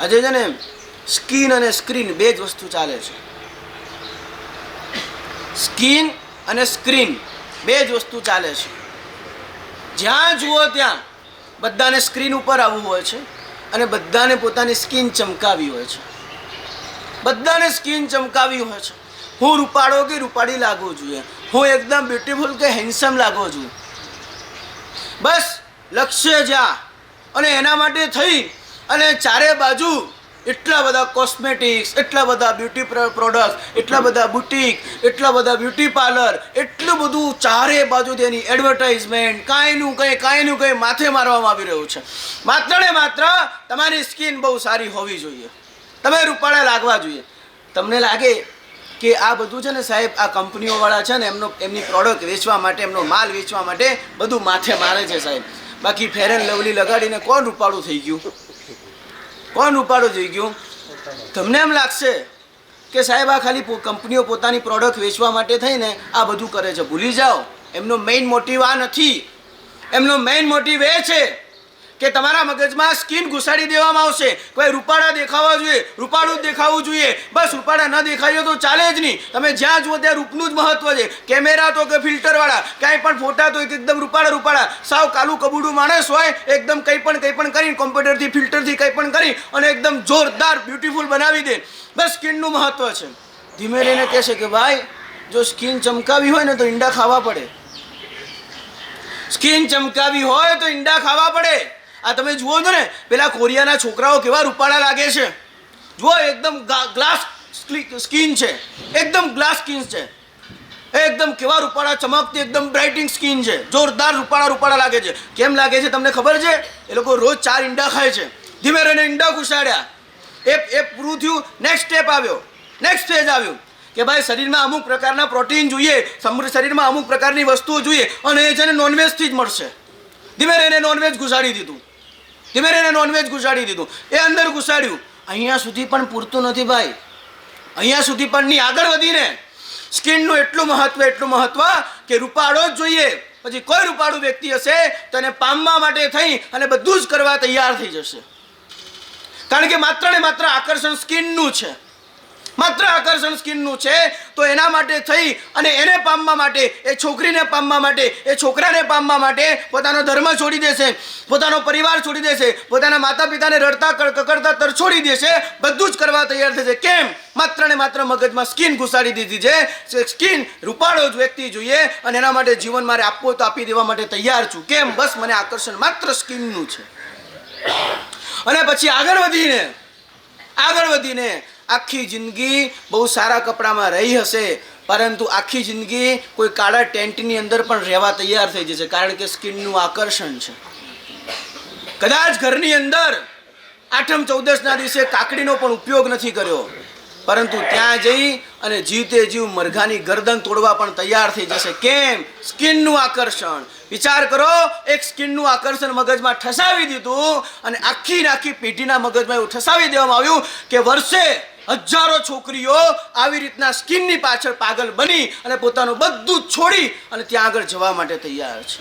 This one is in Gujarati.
આજે છે ને, સ્કીન અને સ્ક્રીન બે જ વસ્તુ ચાલે છે. સ્કીન અને સ્ક્રીન બે જ વસ્તુ ચાલે છે. જ્યાં જુઓ ત્યાં બધાને સ્ક્રીન ઉપર આવવું હોય છે અને બધાને પોતાની સ્કીન ચમકાવી હોય છે. બધાને સ્કીન ચમકાવી હોય છે. હું રૂપાળો કે રૂપાળી લાગવું જોઈએ હું એકદમ બ્યુટીફુલ કે હેન્ડસમ લાગવો જોઈએ બસ, લક્ષ્ય જા. અને એના માટે થઈ અને ચારે બાજુ એટલા બધા કોસ્મેટિક્સ એટલા બધા બ્યુટી પ્રોડક્ટ એટલા બધા બુટીક એટલા બધા બ્યુટી પાર્લર એટલું બધું ચારે બાજુ તેની એડવર્ટાઇઝમેન્ટ કાંઈનું કંઈ કાંઈનું કંઈ માથે મારવામાં આવી રહ્યું છે. માત્ર ને માત્ર તમારી સ્કિન બહુ સારી હોવી જોઈએ. તમે રૂપાળા લાગવા જોઈએ. તમને લાગે કે આ બધું છે ને સાહેબ, આ કંપનીઓવાળા છે ને એમનો, એમની પ્રોડક્ટ વેચવા માટે, એમનો માલ વેચવા માટે બધું માથે મારે છે સાહેબ. બાકી ફેર એન્ડ લવલી લગાડીને કોણ રૂપાળું થઈ ગયું? કોણ ઉપાડો જોઈ ગયું? તમને એમ લાગશે કે સાહેબ, આ ખાલી કંપનીઓ પોતાની પ્રોડક્ટ વેચવા માટે થઈને આ બધું કરે છે. ભૂલી જાઓ. એમનો મેઇન મોટિવ આ નથી. એમનો મેઇન મોટિવ એ છે કે તમારા મગજમાં સ્કિન ઘુસાડી દેવામાં આવશે. કોઈ રૂપાળા દેખાવા જોઈએ, રૂપાળું દેખાવું જોઈએ. બસ રૂપાળા ન દેખાયો તો ચાલે જ નહીં. તમે જ્યાં જુઓ ત્યાં રૂપનું જ મહત્વ છે. કેમેરા તો કે ફિલ્ટરવાળા, કાંઈ પણ ફોટા તો એકદમ રૂપાળા રૂપાળા. સાવ કાલું કબૂડું માણસ હોય, એકદમ કંઈ પણ કંઈ પણ કરી કોમ્પ્યુટરથી ફિલ્ટરથી કંઈ પણ કરી અને એકદમ જોરદાર, બ્યુટીફુલ બનાવી દે. બસ સ્કિનનું મહત્વ છે. ધીમે રહીને કહેશે કે ભાઈ, જો સ્કીન ચમકાવી હોય ને તો ઈંડા ખાવા પડે. સ્કીન ચમકાવી હોય તો ઈંડા ખાવા પડે. આ તમે જુઓ છો ને, પેલા કોરિયાના છોકરાઓ કેવા રૂપાળા લાગે છે. જુઓ, એકદમ ગ્લાસ સ્કિન છે. એકદમ ગ્લાસ સ્કિન છે. એકદમ કેવા રૂપાળા ચમકતી, એકદમ બ્રાઇટિંગ સ્કિન છે. જોરદાર રૂપાળા રૂપાળા લાગે છે. કેમ લાગે છે તમને ખબર છે? એ લોકો રોજ ચાર ઈંડા ખાય છે. ધીમે રહીને ઈંડા ઘુસાડ્યા. એ એ પૂરું થયું નેક્સ્ટ સ્ટેપ આવ્યો. નેક્સ્ટ સ્ટેજ આવ્યું. કે ભાઈ, શરીરમાં અમુક પ્રકારના પ્રોટીન જોઈએ શરીરમાં અમુક પ્રકારની વસ્તુઓ જોઈએ, અને એ છે ને નોનવેજથી જ મળશે. ધીમે રહીને નોનવેજ ઘુસાડી દીધું. ધીમે એને નોનવેજ ઘુસાડી દીધું. એ અંદર ઘુસાડ્યું. અહીંયા સુધી પણ પૂરતું નથી ભાઈ. અહીંયા સુધી પણ નહીં, આગળ વધીને. સ્કિનનું એટલું મહત્વ એટલું મહત્વ કે રૂપાળો જ જોઈએ. પછી કોઈ રૂપાળું વ્યક્તિ હશે તો પામવા માટે થઈ અને બધું જ કરવા તૈયાર થઈ જશે. કારણ કે માત્ર ને માત્ર આકર્ષણ સ્કિનનું છે. માત્ર આકર્ષણ સ્કિનનું છે, તો એના માટે થઈ અને એને પામવા માટે, એ છોકરીને પામવા માટે, એ છોકરાને પામવા માટે પોતાનો ધર્મ છોડી દેશે, પોતાનો પરિવાર છોડી દેશે, પોતાના માતા પિતાને રડતા કર- તર છોડી દેશે, બધું જ કરવા તૈયાર થશે. કેમ? માત્ર ને માત્ર મગજમાં સ્કીન ઘુસાડી દીધી છે. સ્કિન રૂપાળો જ વ્યક્તિ જોઈએ અને એના માટે જીવન મારે આપવું તો આપી દેવા માટે તૈયાર છું. કેમ? બસ મને આકર્ષણ માત્ર સ્કીનનું છે. અને પછી આગળ વધીને આગળ વધીને આખી જિંદગી બહુ સારા કપડામાં રહી હશે. પરંતુ આખી જિંદગી કોઈ કાળા ટેન્ટની અંદર પણ રહેવા તૈયાર થઈ જશે. કારણ કે સ્કિનનું આકર્ષણ છે. કદાચ ઘરની અંદર આઠમ ચૌદસના દિવસે કાકડીનો પણ ઉપયોગ નથી કર્યો. પરંતુ ત્યાં જઈ અને જીવતે જીવ મરઘાની ગરદન તોડવા પણ તૈયાર થઈ જશે. કેમ? સ્કિનનું આકર્ષણ. વિચાર કરો, એક સ્કિનનું આકર્ષણ મગજમાં ઠસાવી દીધું અને આખી આખી પેઢીના મગજમાં એવું ઠસાવી દેવામાં આવ્યું કે વર્ષે હજારો છોકરીઓ આવી રીતના સ્કીનની પાછળ પાગલ બની અને પોતાનું બધું છોડી અને ત્યાં આગળ જવા માટે તૈયાર છે.